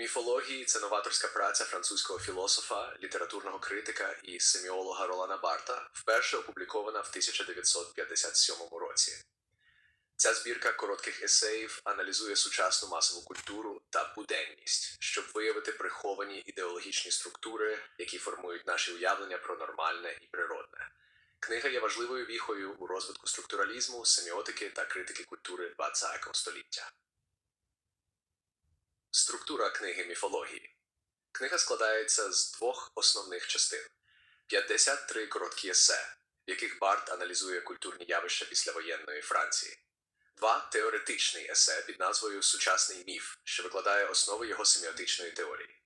Міфології це новаторська праця французького філософа, літературного критика і семіолога Ролана Барта, вперше опублікована в 1957 році. Ця збірка коротких есеїв аналізує сучасну масову культуру та буденність, щоб виявити приховані ідеологічні структури, які формують наші уявлення про нормальне і природне. Книга є важливою віхою у розвитку структуралізму, семіотики та критики культури ХХ століття. Структура книги міфології. Книга складається з двох основних частин: 53 короткі есе, в яких Барт аналізує культурні явища післявоєнної Франції, два теоретичні есе під назвою Сучасний міф, що викладає основи його семіотичної теорії.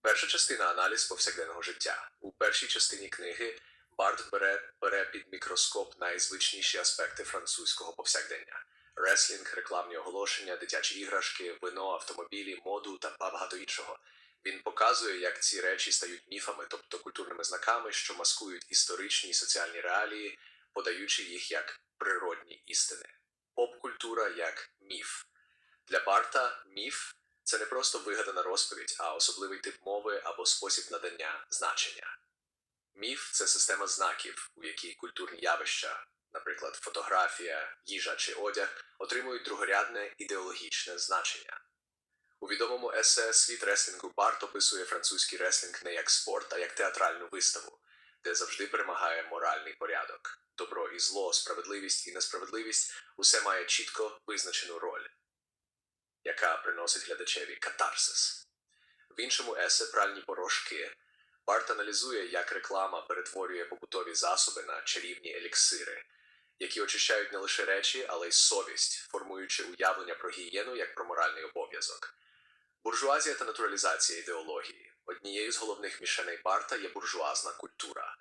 Перша частина аналіз повсякденного життя. У першій частині книги Барт бере, бере під мікроскоп найзвичніші аспекти французького повсякдення реслінг, рекламні оголошення, дитячі іграшки, вино, автомобілі, моду та багато іншого. Він показує, як ці речі стають міфами, тобто культурними знаками, що маскують історичні і соціальні реалії, подаючи їх як природні істини. Поп-культура як міф. Для Барта міф це не просто вигадана розповідь, а особливий тип мови або спосіб надання значення. Міф це система знаків, у якій культурні явища, наприклад, фотографія, їжа чи одяг, отримують другорядне ідеологічне значення. У відомому есе Світ реслінгу Барт описує французький реслінг не як спорт, а як театральну виставу, де завжди перемагає моральний порядок. Добро і зло, справедливість і несправедливість усе має чітко визначену роль, яка приносить глядачеві катарсис. В іншому есе пральні порошки Барт аналізує, як реклама перетворює побутові засоби на чарівні еліксири, які очищають не лише речі, але й совість, формуючи уявлення про гігієну як про моральний обов'язок. Буржуазія та натуралізація ідеології. Однією з головних мішеней Барта є буржуазна культура.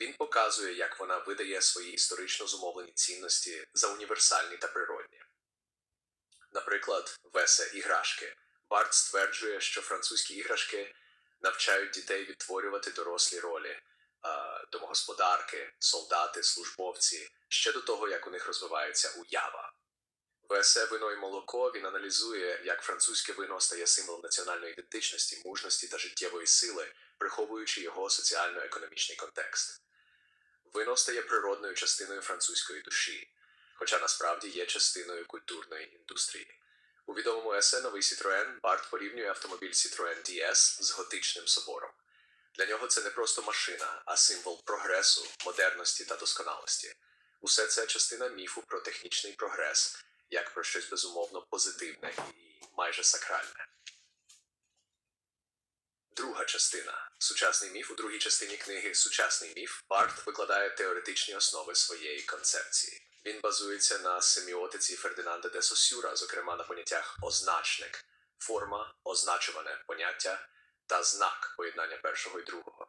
Він показує, як вона видає свої історично зумовлені цінності за універсальні та природні. Наприклад, в есе іграшки. Барт стверджує, що французькі іграшки навчають дітей відтворювати дорослі ролі, домогосподарки, солдати, службовці ще до того, як у них розвивається уява. В есе вино і молоко він аналізує, як французьке вино стає символом національної ідентичності, мужності та життєвої сили, приховуючи його соціально-економічний контекст. Вино стає природною частиною французької душі, хоча насправді є частиною культурної індустрії. У відомому есе Новий Citroën Барт порівнює автомобіль Citroën DS з готичним собором. Для нього це не просто машина, а символ прогресу, модерності та досконалості. Усе це частина міфу про технічний прогрес, як про щось безумовно позитивне і майже сакральне. Друга частина. Сучасний міф у другій частині книги Сучасний міф Барт викладає теоретичні основи своєї концепції. Він базується на семіотиці Фердинанда де Сосюра, зокрема на поняттях означник, форма, означуване поняття та знак поєднання першого і другого.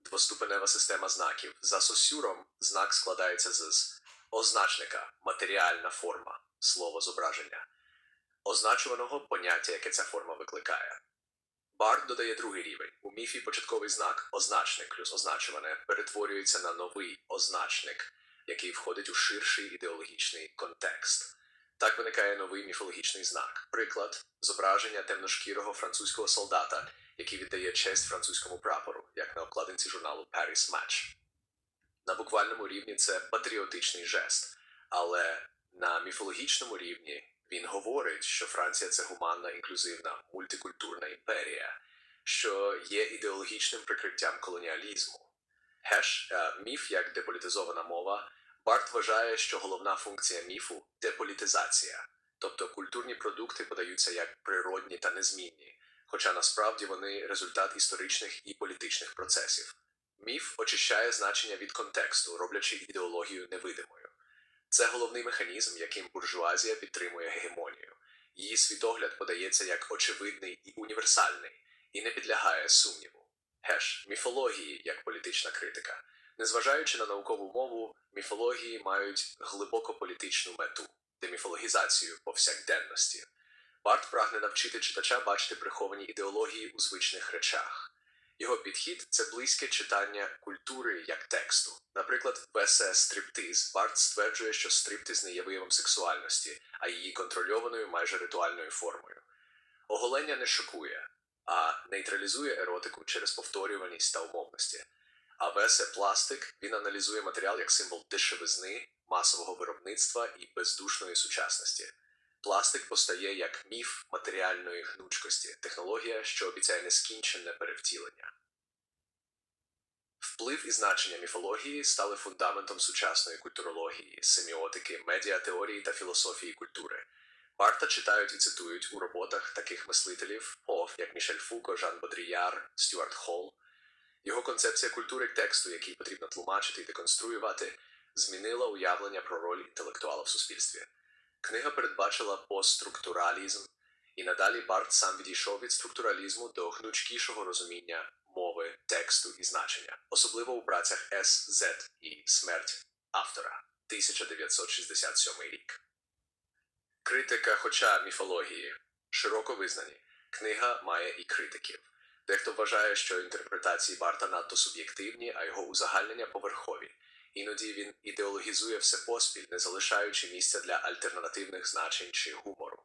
Двоступенева система знаків. За Сосюром знак складається з означника, матеріальна форма, слово зображення, означуваного поняття, яке ця форма викликає. Барт додає другий рівень. У міфі початковий знак означник плюс означуване перетворюється на новий означник, який входить у ширший ідеологічний контекст. Так виникає новий міфологічний знак. Приклад зображення темношкірого французького солдата, який віддає честь французькому прапору, як на обкладинці журналу Paris Match. На буквальному рівні це патріотичний жест, але на міфологічному рівні він говорить, що Франція це гуманна, інклюзивна, мультикультурна імперія, що є ідеологічним прикриттям колоніалізму. Геш, е, міф як деполітизована мова, Барт вважає, що головна функція міфу деполітизація, тобто культурні продукти подаються як природні та незмінні, хоча насправді вони результат історичних і політичних процесів. Міф очищає значення від контексту, роблячи ідеологію невидимою. Це головний механізм, яким буржуазія підтримує гегемонію. Її світогляд подається як очевидний і універсальний, і не підлягає сумніву. Геш, міфології як політична критика. Незважаючи на наукову мову, міфології мають глибоко політичну мету деміфологізацію повсякденності. Барт прагне навчити читача бачити приховані ідеології у звичних речах. Його підхід це близьке читання культури як тексту. Наприклад, в есе стриптиз Барт стверджує, що стриптиз не є виявом сексуальності, а її контрольованою майже ритуальною формою. Оголення не шокує, а нейтралізує еротику через повторюваність та умовності. А весе пластик він аналізує матеріал як символ дешевизни, масового виробництва і бездушної сучасності. Пластик постає як міф матеріальної гнучкості, технологія, що обіцяє нескінченне перевтілення. Вплив і значення міфології стали фундаментом сучасної культурології, семіотики, медіатеорії та філософії культури. Барта читають і цитують у роботах таких мислителів, Пов, як Мішель Фуко, Жан Бодріяр, Стюарт Холл. Його концепція культури тексту, який потрібно тлумачити і деконструювати, змінила уявлення про роль інтелектуала в суспільстві. Книга передбачила постструктуралізм, і надалі Барт сам відійшов від структуралізму до гнучкішого розуміння мови, тексту і значення, особливо у працях С, З і Смерть автора 1967 рік. Критика, хоча міфології широко визнані, книга має і критиків. Дехто вважає, що інтерпретації Барта надто суб'єктивні, а його узагальнення поверхові. Іноді він ідеологізує все поспіль, не залишаючи місця для альтернативних значень чи гумору.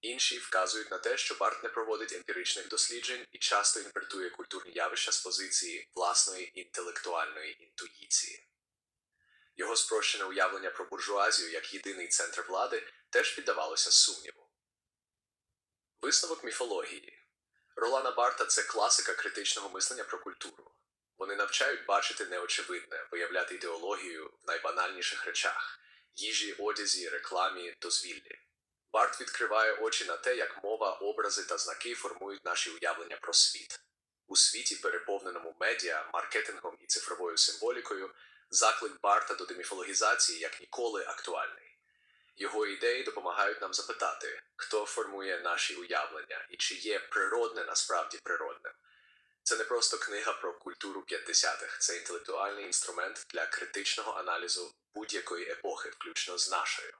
Інші вказують на те, що Барт не проводить емпіричних досліджень і часто інтерпретує культурні явища з позиції власної інтелектуальної інтуїції. Його спрощене уявлення про буржуазію як єдиний центр влади теж піддавалося сумніву. Висновок міфології Ролана Барта це класика критичного мислення про культуру. Вони навчають бачити неочевидне, виявляти ідеологію в найбанальніших речах їжі, одязі, рекламі, дозвіллі. Барт відкриває очі на те, як мова, образи та знаки формують наші уявлення про світ. У світі, переповненому медіа, маркетингом і цифровою символікою, заклик Барта до деміфологізації як ніколи актуальний. Його ідеї допомагають нам запитати, хто формує наші уявлення і чи є природне насправді природним. Це не просто книга про культуру 50-х, це інтелектуальний інструмент для критичного аналізу будь-якої епохи, включно з нашою.